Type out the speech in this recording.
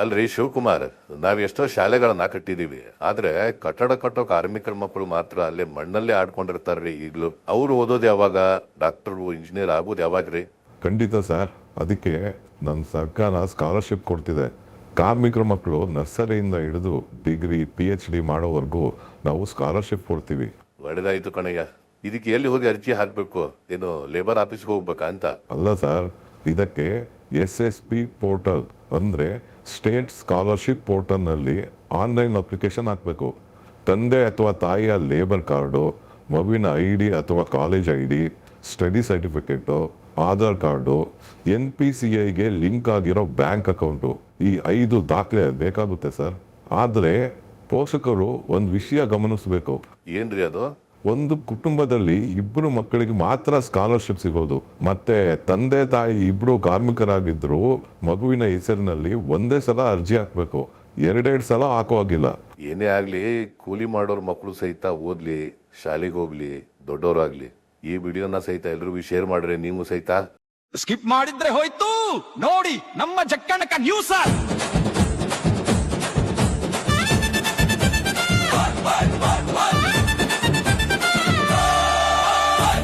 ಅಲ್ರಿ ಶಿವಕುಮಾರ್ ನಾವ್ ಎಷ್ಟೋ ಶಾಲೆಗಳನ್ನ ಕಟ್ಟಿದೀವಿ. ಆದ್ರೆ ಕಟ್ಟಡ ಕಟ್ಟೋ ಕಾರ್ಮಿಕರ ಮಕ್ಕಳು ಮಾತ್ರ ಅಲ್ಲೇ ಮಣ್ಣಲ್ಲೇ ಆಡ್ಕೊಂಡಿರ್ತಾರ್ರಿ ಈಗಲೂ. ಅವ್ರು ಓದೋದು ಯಾವಾಗ? ಡಾಕ್ಟರ್ ಇಂಜಿನಿಯರ್ ಆಗೋದು ಯಾವಾಗ್ರಿ? ಖಂಡಿತ ಸರ್. ಅದಕ್ಕೆ ನನ್ನ ಸರ್ಕಾರ ಸ್ಕಾಲರ್ಶಿಪ್ ಕೊಡ್ತಿದೆ. ಕಾರ್ಮಿಕರ ಮಕ್ಕಳು ನರ್ಸರಿಯಿಂದ ಹಿಡಿದು ಡಿಗ್ರಿ ಪಿ ಎಚ್ ಡಿ ಮಾಡೋವರೆಗೂ ನಾವು ಸ್ಕಾಲರ್ಶಿಪ್ ಕೊಡ್ತೀವಿ. ಒಳ್ಳೆದಾಯ್ತು ಕಣಯ್ಯ. ಇದಕ್ಕೆ ಎಲ್ಲಿ ಹೋಗಿ ಅರ್ಜಿ ಹಾಕ್ಬೇಕು? ಏನು ಲೇಬರ್ ಆಫೀಸ್ಗೆ ಹೋಗ್ಬೇಕಾ ಅಂತ? ಅಲ್ಲ ಸರ್ ಇದಕ್ಕೆ ಎಸ್ ಎಸ್ ಪಿ ಪೋರ್ಟಲ್ ಅಂದರೆ ಸ್ಟೇಟ್ ಸ್ಕಾಲರ್ಶಿಪ್ ಪೋರ್ಟಲ್ನಲ್ಲಿ ಆನ್ಲೈನ್ ಅಪ್ಲಿಕೇಶನ್ ಹಾಕಬೇಕು. ತಂದೆ ಅಥವಾ ತಾಯಿಯ ಲೇಬರ್ ಕಾರ್ಡು, ಮಗುವಿನ ಐ ಡಿ ಅಥವಾ college I D study certificate, Aadhaar card, N P C ಐಗೆ link ಆಗಿರೋ ಬ್ಯಾಂಕ್ ಅಕೌಂಟು, ಈ ಐದು ದಾಖಲೆ ಬೇಕಾಗುತ್ತೆ ಸರ್. ಆದರೆ ಪೋಷಕರು ಒಂದು ವಿಷಯ ಗಮನಿಸಬೇಕು. ಏನ್ರಿ ಅದು? ಒಂದು ಕುಟುಂಬದಲ್ಲಿ ಇಬ್ಬರು ಮಕ್ಕಳಿಗೆ ಮಾತ್ರ ಸ್ಕಾಲರ್ಶಿಪ್ ಸಿಗೋದು. ಮತ್ತೆ ತಂದೆ ತಾಯಿ ಇಬ್ಬರು ಕಾರ್ಮಿಕರಾಗಿದ್ರು ಮಗುವಿನ ಹೆಸರಿನಲ್ಲಿ ಒಂದೇ ಸಲ ಅರ್ಜಿ ಹಾಕಬೇಕು. ಎರಡೆರಡು ಸಲ ಹಾಕೋ ಆಗಿಲ್ಲ ಏನೇ ಆಗಲಿ ಕೂಲಿ ಮಾಡೋರ್ ಮಕ್ಕಳು ಸಹಿತ ಓದ್ಲಿ ಶಾಲೆಗೆ ಹೋಗ್ಲಿ ದೊಡ್ಡವರಾಗ್ಲಿ ಈ ವಿಡಿಯೋನ ಸಹಿತ ಎಲ್ರಿಗೂ ಶೇರ್ ಮಾಡ್ರಿ ನೀವು ಸಹಿತ. ಸ್ಕಿಪ್ ಮಾಡಿದ್ರೆ ಹೋಯ್ತು. ನೋಡಿ ನಮ್ಮ ಜಕ್ಕಣಕ ನ್ಯೂಸ್